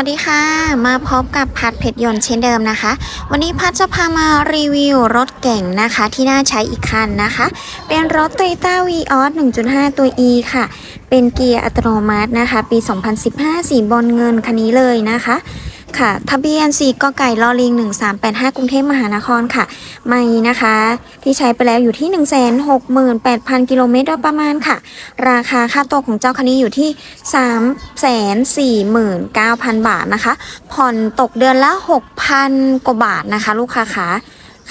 วัสดีค่ะ มาพบกับพัดเพชรยนต์เช่นเดิมนะคะ วันนี้พัดจะพามารีวิวรถเก่งนะคะที่น่าใช้อีกคันนะคะ เป็นรถ Toyota Vios 1.5 ตัว E ค่ะ เป็นเกียร์อัตโนมัตินะคะ ปี 2015 สีบอลเงินคันนี้เลยนะคะ ค่ะ ทะเบียน4กไก่ลอลิง 1385 กรุงเทพมหานครค่ะ ไม่นะคะ ที่ใช้ไปแล้วอยู่ที่ 168,000 กิโลเมตรโดยประมาณค่ะ ราคาค่าตัวของเจ้าคันนี้อยู่ที่ 349,000 บาทนะคะ ผ่อนตกเดือนละ 6,000 กว่าบาทนะคะ ลูกค้าขา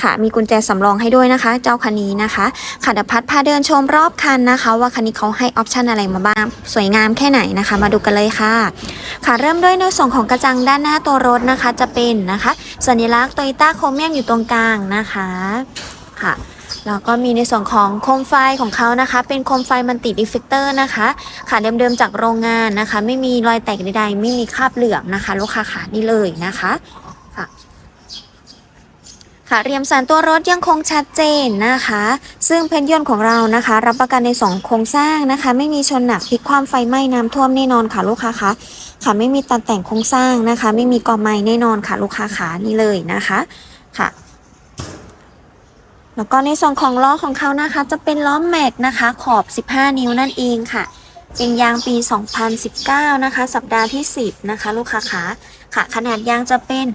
ค่ะ มีกุญแจสำรองให้ด้วยนะคะ เจ้าคันนี้นะคะค่ะเดี๋ยวพัดพาเดินชมรอบคันนะคะ ว่าคันนี้เขาให้ออปชันอะไรมาบ้าง สวยงามแค่ไหนนะคะ มาดูกันเลยค่ะ ค่ะเริ่มด้วยในส่วนของกระจังด้านหน้าตัวรถนะคะ จะเป็นนะคะ สัญลักษณ์โตโยต้าโครเมียมอยู่ตรงกลางนะคะค่ะแล้วก็มีในส่วนของโคมไฟของเขานะคะ เป็นโคมไฟมันติดอิฟเฟกเตอร์นะคะค่ะเดิมๆจากโรงงานนะคะ ไม่มีรอยแตกใดๆ ไม่มีคราบเหลืองนะคะ ลูกค้าขานี่เลยนะคะค่ะ ค่ะเรียมสารตัวรถยังคงชัดเจนนะคะ ซึ่งเพนยนต์ของเรานะคะ รับประกันใน 2 โครงสร้างนะคะ ไม่มีชนหนักพลิกความไฟไหม้น้ำท่วมแน่นอนค่ะลูกค้าคะค่ะไม่มีตัดแต่งโครงสร้างนะคะ ไม่มีกอไม้แน่นอนค่ะลูกค้าขานี่เลยนะคะค่ะแล้วก็ในส่วนของล้อของเขานะคะ จะเป็นล้อแม็กนะคะ ขอบ 15 นิ้วนั่นเองค่ะ เป็นยางปี 2019 นะคะ สัปดาห์ที่ 10 นะคะ ลูกค้าขาค่ะ ขนาดยางจะเป็น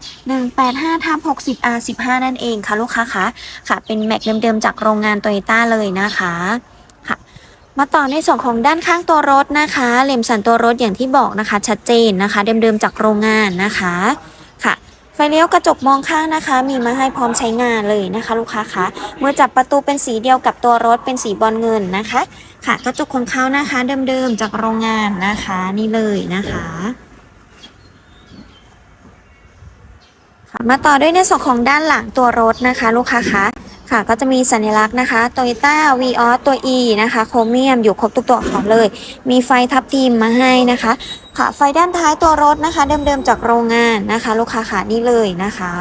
185ทับ60 R 15 นั่นเองค่ะ ลูกค้าขาค่ะ เป็นแม็กเดิมๆจากโรงงานโตโยต้าเลยนะคะค่ะมาต่อในส่วนของด้านข้างตัวรถนะคะ เหลมสันตัวรถอย่างที่บอกนะคะ ชัดเจนนะคะ เดิมๆจากโรงงานนะคะค่ะ ไฟเลี้ยวกระจกมองข้างนะคะ มีมาให้พร้อมใช้งานเลยนะคะ ลูกค้าคะเมื่อจับประตูเป็นสีเดียวกับตัวรถเป็นสีบอลเงินนะคะ ค่ะกระจกของเขานะคะ เดิมๆจากโรงงานนะคะนี่เลยนะคะค่ะมาต่อด้วยในส่วนของด้านหลังตัวรถนะคะ ลูกค้าคะค่ะก็จะมีสัญลักษณ์นะคะ Toyota Vios ตัว E นะคะโครเมียมอยู่ครบทุกตัวอักษรเลย มีไฟทับทิมมาให้นะคะ ค่ะไฟด้านท้ายตัวรถนะคะ เดิมๆจากโรงงานนะคะ ลูกค้าขานี่เลยนะคะ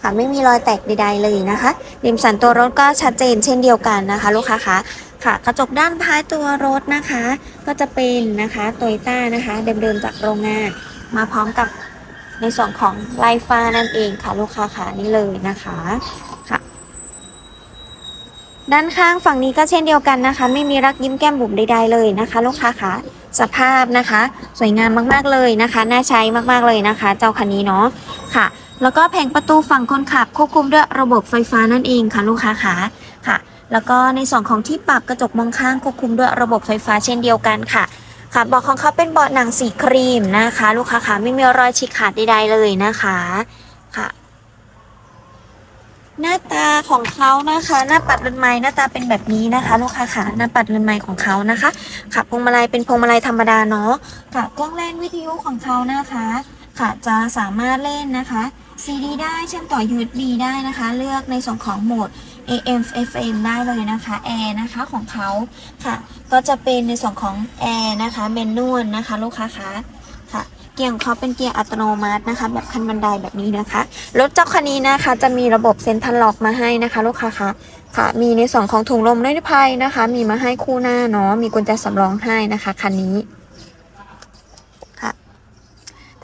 ค่ะไม่มีรอยแตกใดๆเลยนะคะริมสันตัวรถก็ชัดเจนเช่นเดียวกันนะคะ ลูกค้าคะ ค่ะกระจกด้านท้ายตัวรถนะคะ ก็จะเป็นนะคะโตโยต้านะคะเดิมๆจากโรงงาน มาพร้อมกับในส่วนของไลฟ้านั่นเองค่ะลูกค้าขานี่เลยนะคะค่ะ ด้านข้างฝั่งนี้ก็เช่นเดียวกันนะคะ ไม่มีรักยิ้มแก้มบุ๋มใดๆเลยนะคะ ลูกค้าคะสภาพนะคะ สวยงามมากๆเลยนะคะ น่าใช้มากๆเลยนะคะ เจ้าคันนี้เนาะค่ะ แล้วก็แผงประตูฝั่งคนขับควบคุมด้วยระบบไฟฟ้านั่นเองค่ะลูกค้าคะค่ะ แล้วก็ในส่วนของที่ปรับกระจกมองข้างควบคุมด้วยระบบไฟฟ้าเช่นเดียวกันค่ะค่ะเบาะของเขาเป็นเบาะหนังสีครีมนะคะ ลูกค้าคะไม่มีรอยฉีกขาดใดๆเลยนะคะค่ะ หน้าตาของเขานะคะ หน้าปัดเรือนไม้หน้าตาเป็นแบบนี้นะคะ ลูกค้าค่ะหน้าปัดเรือนไม้ของเขานะคะค่ะพวงมาลัยเป็นพวงมาลัยธรรมดาเนาะค่ะกล้องเล่นวิทยุของเขานะคะ ค่ะจะสามารถเล่นนะคะ CD ได้เชื่อมต่อ USB ได้นะคะ เลือกในส่วนของโหมด AM FM ได้เลยนะคะแอร์นะคะของเขาค่ะ ก็จะเป็นในส่วนของแอร์นะคะเมนนวลนะคะลูกค้าคะค่ะ เกียร์ของเขาเป็นเกียร์อัตโนมัตินะคะ แบบคันบันไดแบบนี้นะคะ รถเจ้าคันนี้นะคะ จะมีระบบเซ็นทรัลล็อกมาให้นะคะ ลูกค้าคะค่ะ มีในส่วนของถุงลมนิรภัยนะคะ มีมาให้คู่หน้าเนาะมีกุญแจสำรองให้นะคะคันนี้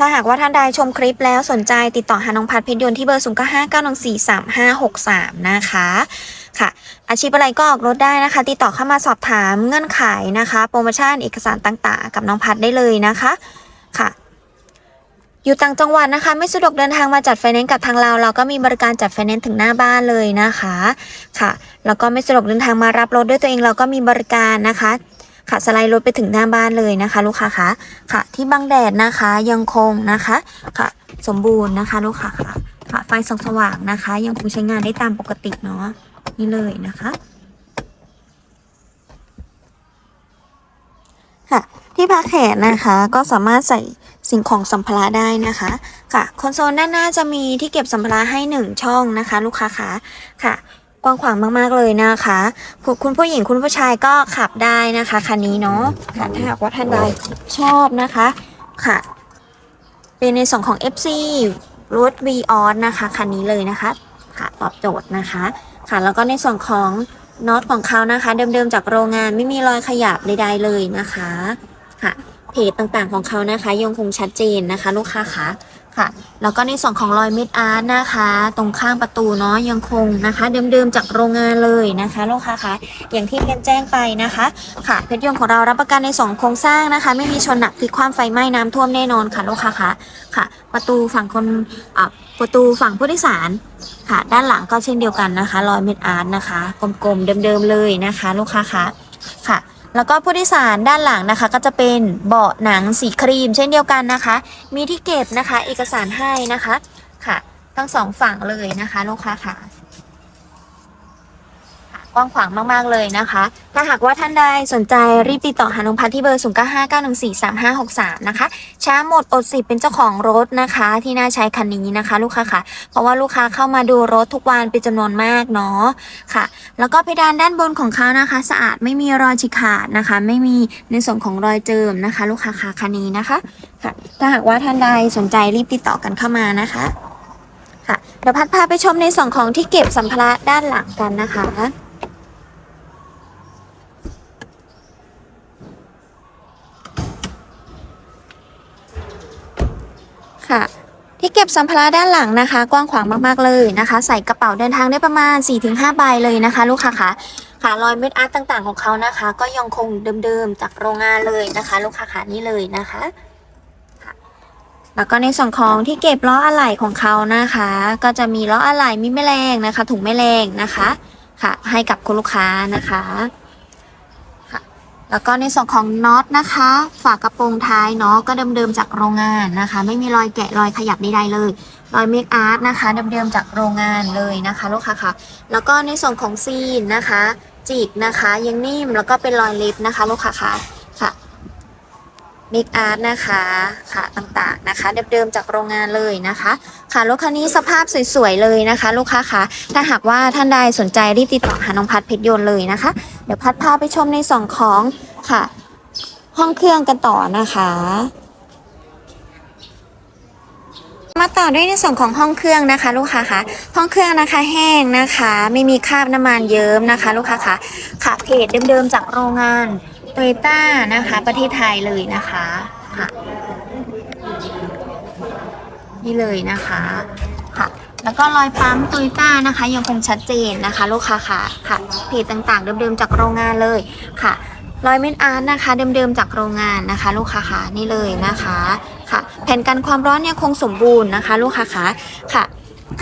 ถ้าหากว่าท่านใดชมคลิปแล้วสนใจติดต่อหาน้องพัดเพชรยนต์ที่เบอร์ 0 9 5 9 1 4 3 5 6 3 นะคะค่ะ อาชีพอะไรก็ออกรถได้นะคะ ติดต่อเข้ามาสอบถามเงื่อนไขนะคะ โปรโมชั่นเอกสารต่างๆ กับน้องพัดได้เลยนะคะค่ะอยู่ต่างจังหวัดนะคะ ไม่สะดวกเดินทางมาจัดไฟแนนซ์กับทางเรา เราก็มีบริการจัดไฟแนนซ์ถึงหน้าบ้านเลยนะคะค่ะ แล้วก็ไม่สะดวกเดินทางมารับรถด้วยตัวเองเราก็มีบริการนะคะ ค่ะสไลด์รถไปถึงหน้าบ้านเลยนะคะ ลูกค้าคะค่ะ ที่บางแดดนะคะยังคงนะคะค่ะสมบูรณ์นะคะ ลูกค้าค่ะค่ะไฟส่องสว่างนะคะ ยังคงใช้งานได้ตามปกติเนาะนี่เลยนะคะค่ะที่พักแขนนะคะก็สามารถใส่สิ่งของสัมภาระได้นะคะค่ะคอนโซลด้านหน้าจะมีที่เก็บสัมภาระให้หนึ่งช่องนะคะ ลูกค้าคะค่ะ กว้างขวางมากๆเลยนะคะคุณคุณผู้หญิงคุณผู้ชายก็ขับได้นะคะคันนี้เนาะค่ะถ้าหากว่าท่านใดชอบนะคะค่ะ เป็นในส่วนของ FC รถ v ีออนะคะคันนี้เลยนะคะค่ะตอบโจทย์นะคะ ค่ะแล้วก็ในส่วนของน็อตของเขานะคะ เดิมๆจากโรงงานไม่มีรอยขยับใดๆเลยนะคะค่ะเพจต่างๆของเขานะคะยังคงชัดเจนนะคะ ลูกค้าคะ ค่ะ แล้วก็ในส่วนของรอยเม็ดอาร์ตนะคะ ตรงข้างประตูเนาะยังคงนะคะ เดิมๆจากโรงงานเลยนะคะลูกค้าคะอย่างที่เรียนแจ้งไปนะคะ ค่ะ เพชรยนต์ของเรารับประกันในสองโครงสร้างนะคะ ไม่มีชนหนักพลิกคว่ำไฟไหม้น้ำท่วมแน่นอนค่ะลูกค้าคะค่ะ ประตูฝั่งคนประตูฝั่งผู้โดยสารค่ะ ด้านหลังก็เช่นเดียวกันนะคะ รอยเม็ดอาร์ตนะคะ กลมๆเดิมๆเลยนะคะ ลูกค้าคะค่ะ แล้วก็ผู้โดยสารด้านหลังนะคะ ก็จะเป็นเบาะหนังสีครีม เช่นเดียวกันนะคะ มีที่เก็บนะคะ เอกสารให้นะคะค่ะ ทั้งสองฝั่งเลยนะคะลูกค้าค่ะ กว้างขวางมาก ๆ เลยนะคะ ถ้าหากว่าท่านใดสนใจรีบติดต่อหานุพัฒน์ที่เบอร์ 0 9 5 9 1 4 3 5 6 3 นะคะ ช้าหมดอดสิบเป็นเจ้าของรถนะคะ ที่น่าใช้คันนี้นะคะ ลูกค้าค่ะ เพราะว่าลูกค้าเข้ามาดูรถทุกวันเป็นจำนวนมากเนาะค่ะ แล้วก็เพดานด้านบนของเขานะคะ สะอาดไม่มีรอยฉีกขาดนะคะ ไม่มีในส่วนของรอยเจิมนะคะ ลูกค้าค่ะคันนี้นะคะค่ะ ถ้าหากว่าท่านใดสนใจรีบติดต่อกันเข้ามานะคะค่ะเดี๋ยวพัดพาไปชมในส่วนของที่เก็บสัมภาระด้านหลังกันนะคะ ค่ะ ที่เก็บสัมภาระด้านหลังนะคะ กว้างขวางมากๆเลยนะคะ ใส่กระเป๋าเดินทางได้ประมาณ 4-5 ใบเลยนะคะ ลูกค้าคะค่ะรอยเม็ดอาร์ตต่างๆของเขานะคะ ก็ยังคงเดิมๆจากโรงงานเลยนะคะ ลูกค้าคะนี่เลยนะคะค่ะแล้วก็ในส่วนของที่เก็บล้ออะไหล่ของเขานะคะ ก็จะมีล้ออะไหล่มีแมลงนะคะ ถุงแมลงนะคะ ค่ะ ให้กับคุณลูกค้านะคะ แล้วก็ในส่วนของน็อตนะคะ ฝากระโปรงท้ายเนาะก็เดิมๆจากโรงงานนะคะ ไม่มีรอยแกะรอยขยับใดๆเลยรอยเมคอาร์ตนะคะเดิมๆจากโรงงานเลยนะคะลูกค้าค่ะแล้วก็ในส่วนของซีนนะคะจิกนะคะยังนิ่มแล้วก็เป็นรอยเล็บนะคะลูกค้าค่ะค่ะเมคอาร์ตนะคะค่ะต่างๆนะคะ เดิมๆจากโรงงานเลยนะคะ ค่ะรถคันนี้สภาพสวยๆเลยนะคะ ลูกค้าคะถ้าหากว่าท่านใดสนใจรีบติดต่อหาน้องพัดเพชรยนต์เลยนะคะ เดี๋ยวพัดพาไปชมในส่องของค่ะ ห้องเครื่องกันต่อนะคะ มาต่อด้วยในส่วนของห้องเครื่องนะคะ ลูกค้าคะห้องเครื่องนะคะแห้งนะคะ ไม่มีคราบน้ำมันเยิ้มนะคะ ลูกค้าคะค่ะเพจเดิมๆจากโรงงานโตโยต้านะคะ ประเทศไทยเลยนะคะค่ะ นี่เลยนะคะค่ะ แล้วก็รอยปั๊มตโยต้านะคะ ยังคงชัดเจนนะคะ ลูกค้าค่ะค่ะเพจต่างๆ เดิมๆจากโรงงานเลยค่ะรอยเม็ดอาร์ตนะคะเดิมๆจากโรงงานนะคะ ลูกค้าค่ะนี่เลยนะคะค่ะ แผ่นกันความร้อนยังคงสมบูรณ์นะคะ ลูกค้าค่ะค่ะ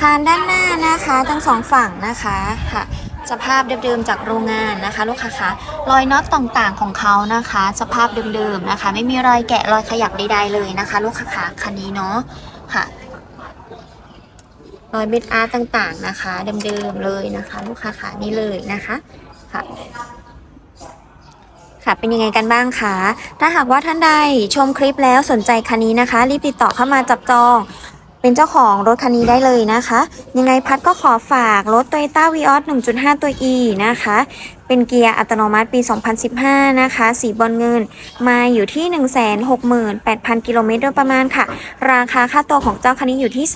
คานด้านหน้านะคะทั้งสองฝั่งนะคะค่ะสภาพเดิมๆจากโรงงานนะคะ ลูกค้าคะรอยน็อตต่างๆของเขานะคะ สภาพเดิมๆนะคะ ไม่มีรอยแกะรอยขยับใดๆเลยนะคะ ลูกค้าคะคันนี้เนาะ ค่ะ รอยเบ็ดอาร์ตต่างๆนะคะเดิมๆเลยนะคะ ลูกค้าขานี่เลยนะคะค่ะค่ะเป็นยังไงกันบ้างคะ ถ้าหากว่าท่านใดชมคลิปแล้วสนใจคันนี้นะคะ รีบติดต่อเข้ามาจับจอง เป็นเจ้าของรถคันนี้ได้เลยนะคะ ยังไงพัดก็ขอฝากรถ Toyota Vios 1.5 ตัว E นะคะ เป็นเกียร์อัตโนมัติปี 2015 นะคะ สีบอลเงิน มาอยู่ที่ 168,000 กิโลเมตรโดยประมาณค่ะ ราคาค่าตัวของเจ้าคันนี้อยู่ที่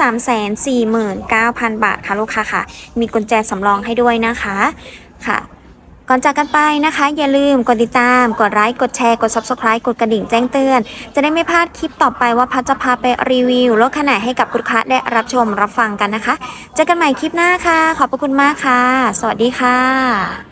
349,000 บาทค่ะลูกค้าค่ะ มีกุญแจสำรองให้ด้วยนะคะ ค่ะ ก่อนจากกันไปนะคะ อย่าลืมกดติดตาม กดไลค์กดแชร์กด Subscribe กดกระดิ่งแจ้งเตือน จะได้ไม่พลาดคลิปต่อไปว่าพัชจะพาไปรีวิวรถขนาดให้กับคุณค้าได้รับชมรับฟังกันนะคะ เจอกันใหม่คลิปหน้าค่ะ ขอบพระคุณมากค่ะ สวัสดีค่ะ